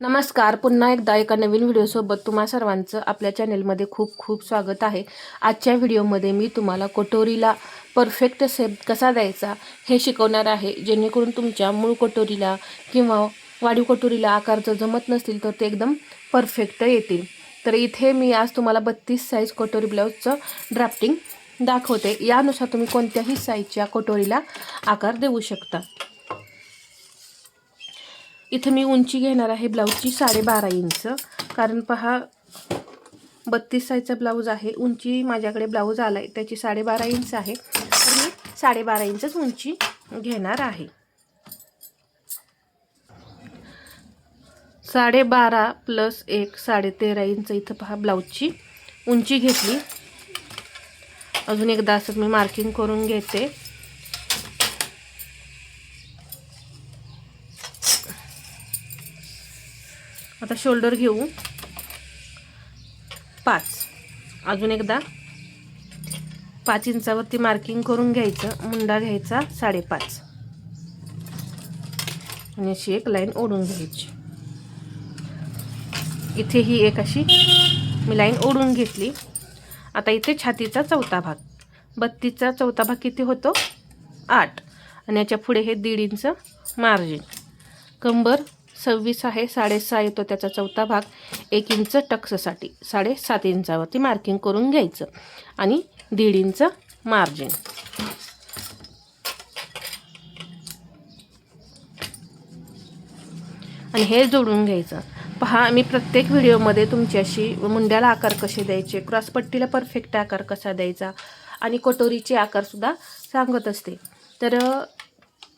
नमस्कार. पुन्हा एकदा एका नवीन व्हिडिओसोबत तुम्हा सर्वांचं आपल्या चॅनेलमध्ये खूप खूप स्वागत आहे. आजच्या व्हिडिओमध्ये मी तुम्हाला कटोरीला परफेक्ट सेप कसा द्यायचा हे शिकवणार आहे. जेणेकरून तुमच्या मूळ कटोरीला किंवा वाढीव कटोरीला आकार जर जमत नसतील तर ते एकदम परफेक्ट येतील. तर इथे मी आज तुम्हाला बत्तीस साईज कटोरी ब्लाऊजचं ड्राफ्टिंग दाखवते. यानुसार तुम्ही कोणत्याही साईजच्या कटोरीला आकार देऊ शकता. इथं मी उंची घेणार आहे ब्लाऊजची साडेबारा इंच. कारण पहा बत्तीस साईजचा ब्लाऊज आहे. उंची माझ्याकडे ब्लाऊज आला आहे त्याची साडेबारा इंच आहे. तर मी साडेबारा इंचच उंची घेणार आहे. साडेबारा प्लस एक साडेतेरा इंच इथं पहा ब्लाऊजची उंची घेतली. अजून एकदा असं मी मार्किंग करून घेते. आता शोल्डर घेऊ. पाच. अजून एकदा. पाच इंचावरती मार्किंग करून घ्यायचं. मुंडा घ्यायचा साडेपाच. आणि अशी एक लाईन ओढून घ्यायची. इथे ही एक अशी मी लाईन ओढून घेतली. आता इथे छातीचा चौथा भाग. बत्तीसचा चौथा भाग किती होतो? आठ. आणि याच्यापुढे हे दीड इंच मार्जिन कंबर सव्वीस आहे साडेसहा येतो त्याचा चौथा भाग. एक इंच टक्ससाठी साडेसात इंचावरती मार्किंग करून घ्यायचं. आणि दीड इंच मार्जिन आणि हे जोडून घ्यायचं. पहा मी प्रत्येक व्हिडिओमध्ये तुमच्याशी मुंड्याला आकार कसे द्यायचे क्रॉसपट्टीला परफेक्ट आकार कसा द्यायचा आणि कटोरीचे आकारसुद्धा सांगत असते. तर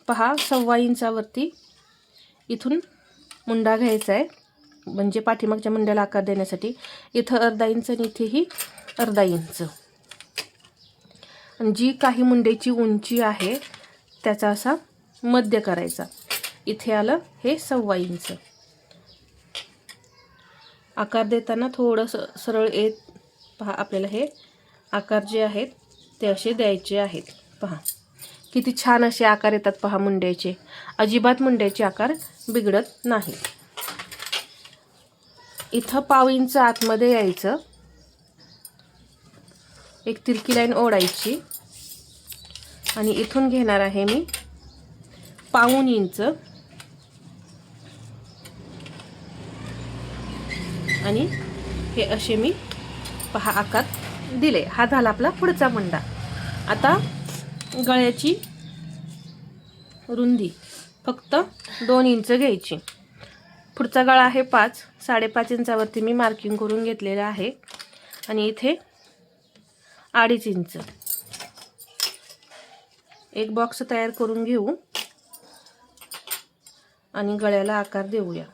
पहा सव्वा इंचावरती इथून मुंडा घ्यायचा आहे. म्हणजे पाठीमागच्या मुंड्याला आकार देण्यासाठी. इथं अर्धा इंच आणि इथेही अर्धा इंच. जी काही मुंड्याची उंची आहे त्याचा असा मध्य करायचा. इथे आलं हे सव्वा इंच. आकार देताना थोडंसं सरळ येत पहा आपल्याला हे आकार जे आहेत ते असे द्यायचे आहेत. पहा. किती छान असे आकार येतात पहा मुंड्याचे. अजिबात मुंड्याचे आकार बिघडत नाही. इथं पाव इंच आतमध्ये यायचं. एक तिरकी लाईन ओढायची. आणि इथून घेणार आहे मी पाऊन इंच. आणि हे असे मी पहा आकार दिले. हा झाला आपला पुढचा मुंडा. आता गळ्याची रुंदी. फक्त दोन इंच घ्यायची. पुढचा गळा आहे पाच. साडेपाच इंचावरती मी मार्किंग करून घेतलेलं आहे. आणि इथे अडीच इंच. एक बॉक्स तयार करून घेऊ. आणि गळ्याला आकार देऊया.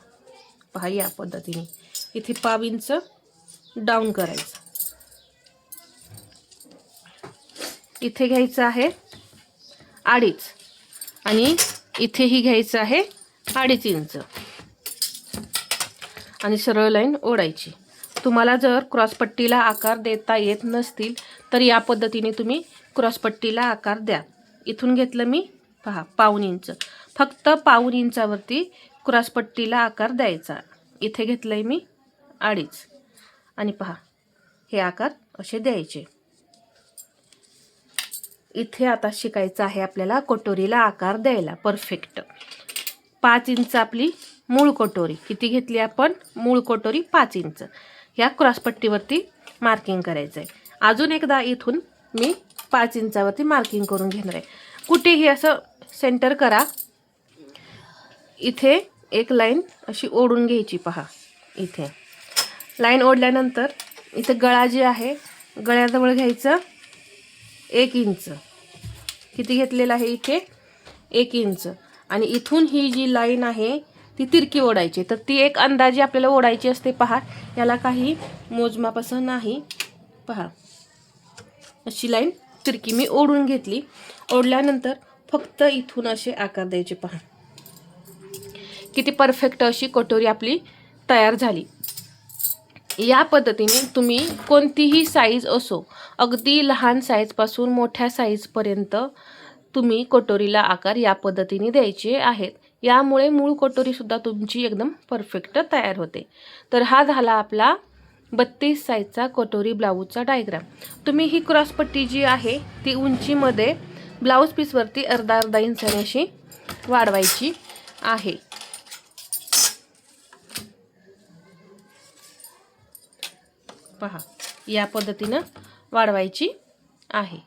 पहा या पद्धतीने. इथे पाव इंच डाऊन करायचं. इथे घ्यायचं आहे अडीच. आणि इथेही घ्यायचं आहे अडीच इंच. आणि सरळ लाईन ओढायची. तुम्हाला जर क्रॉसपट्टीला आकार देता येत नसतील तर या पद्धतीने तुम्ही क्रॉसपट्टीला आकार द्या. इथून घेतलं मी पहा पाऊन इंच. फक्त पाऊन इंचावरती क्रॉसपट्टीला आकार द्यायचा. इथे घेतलं आहे मी अडीच. आणि पहा हे आकार असे द्यायचे. इथे आता शिकायचं आहे आपल्याला कटोरीला आकार द्यायला. परफेक्ट पाच इंच आपली मूळ कटोरी. किती घेतली आपण? मूळ कटोरी पाच इंच. ह्या क्रॉसपट्टीवरती मार्किंग करायचं आहे अजून एकदा इथून मी पाच इंचावरती मार्किंग करून घेणार आहे. कुठेही असं सेंटर करा. इथे एक लाईन अशी ओढून घ्यायची पहा. इथे. लाईन ओढल्यानंतर इथं गळा जे आहे गळ्याजवळ घ्यायचं. एक इंच. किती घेतलेलं आहे इथे? एक इंच. आणि इथून ही जी लाईन आहे ती तिरकी ओढायची. तर ती एक अंदाजे आपल्याला ओढायची असते. पहा याला काही मोजमाप असं नाही. पहा. अशी लाईन तिरकी. मी ओढून घेतली. ओढल्यानंतर फक्त इथून असे आकार द्यायचे. पहा. किती परफेक्ट अशी कटोरी आपली तयार झाली. या पद्धतीने तुम्ही कोणतीही साईज असो अगदी लहान साईजपासून मोठ्या साईजपर्यंत तुम्ही कटोरीला आकार या पद्धतीने द्यायचे आहेत. यामुळे मूळ कटोरीसुद्धा तुमची एकदम परफेक्ट तयार होते. तर हा झाला आपला बत्तीस साईजचा कटोरी ब्लाऊजचा डायग्राम तुम्ही ही क्रॉसपट्टी जी आहे ती उंचीमध्ये ब्लाऊज पीसवरती अर्धा अर्धा इंचाने अशी वाढवायची आहे. पहा. या पद्धतीनं वाढवायची आहे.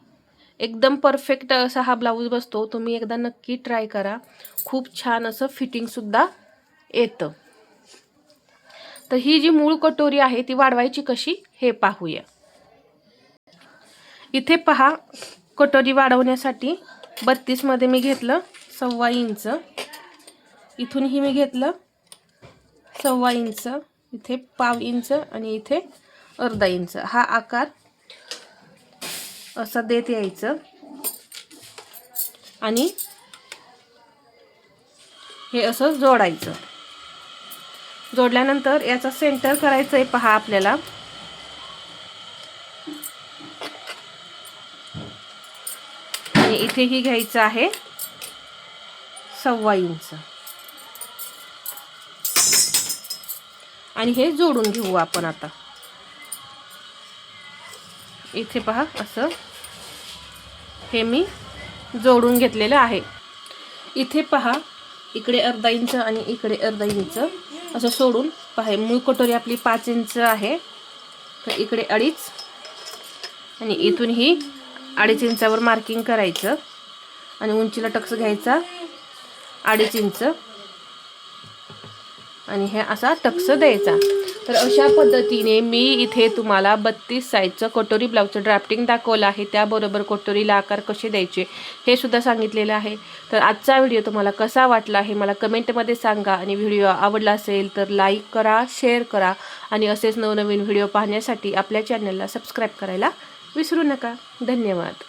एकदम परफेक्ट असा हा ब्लाऊज बसतो. तुम्ही एकदा नक्की ट्राय करा. खूप छान असं फिटिंगसुद्धा येतं. तर ही जी मूळ कटोरी आहे ती वाढवायची कशी हे पाहूया. इथे पहा कटोरी वाढवण्यासाठी बत्तीसमध्ये मी घेतलं सव्वा इंच. इथूनही मी घेतलं सव्वा इंच. इथे पाव इंच आणि इथे अर्धा इंच. हा आकार असं देत यायचं. आणि हे असं जोडायचं. जोडल्यानंतर याचा सेंटर करायचं आहे पहा आपल्याला. आणि इथेही घ्यायचं आहे सव्वा इंच. आणि हे जोडून घेऊ आपण आता. इथे पहा असं. हे मी जोडून घेतलेलं आहे. इथे पहा इकडे अर्धा इंच आणि इकडे अर्धा इंच असं सोडून पहा मूळ कटोरी आपली पाच इंच आहे. तर इकडे अडीच. आणि इथूनही अडीच इंचावर मार्किंग करायचं. आणि उंचीला टक्स घ्यायचा अडीच इंच. आणि हे असा टक्स द्यायचा. तर अशा पद्धतीने मी इथे तुम्हाला बत्तीस साईजचं कटोरी ब्लाऊजचं ड्राफ्टिंग दाखवलं आहे. त्याबरोबर कटोरीला आकार कसे द्यायचे हे सुद्धा सांगितलेलं आहे. तर आजचा व्हिडिओ तुम्हाला कसा वाटला हे मला कमेंटमध्ये सांगा. आणि व्हिडिओ आवडला असेल तर लाईक करा शेअर करा. आणि असेच नवनवीन व्हिडिओ पाहण्यासाठी आपल्या चॅनलला सबस्क्राईब करायला विसरू नका. धन्यवाद.